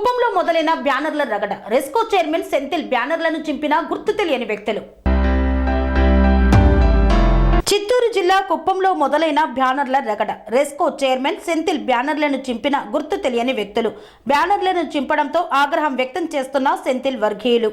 కుప్పంలో మొదలైన బ్యానర్ల రగడ. రెస్కో చైర్మన్ సెంథిల్ బ్యానర్లను చింపిన గుర్తు తెలియని వ్యక్తులు. చిత్తూరు జిల్లా కుప్పంలో మొదలైన బ్యానర్ల రగడ. రెస్కో చైర్మన్ సెంథిల్ బ్యానర్లను చింపిన గుర్తు తెలియని వ్యక్తులు. బ్యానర్లను చింపడంతో ఆగ్రహం వ్యక్తం చేస్తున్న సెంథిల్ వర్గీయులు.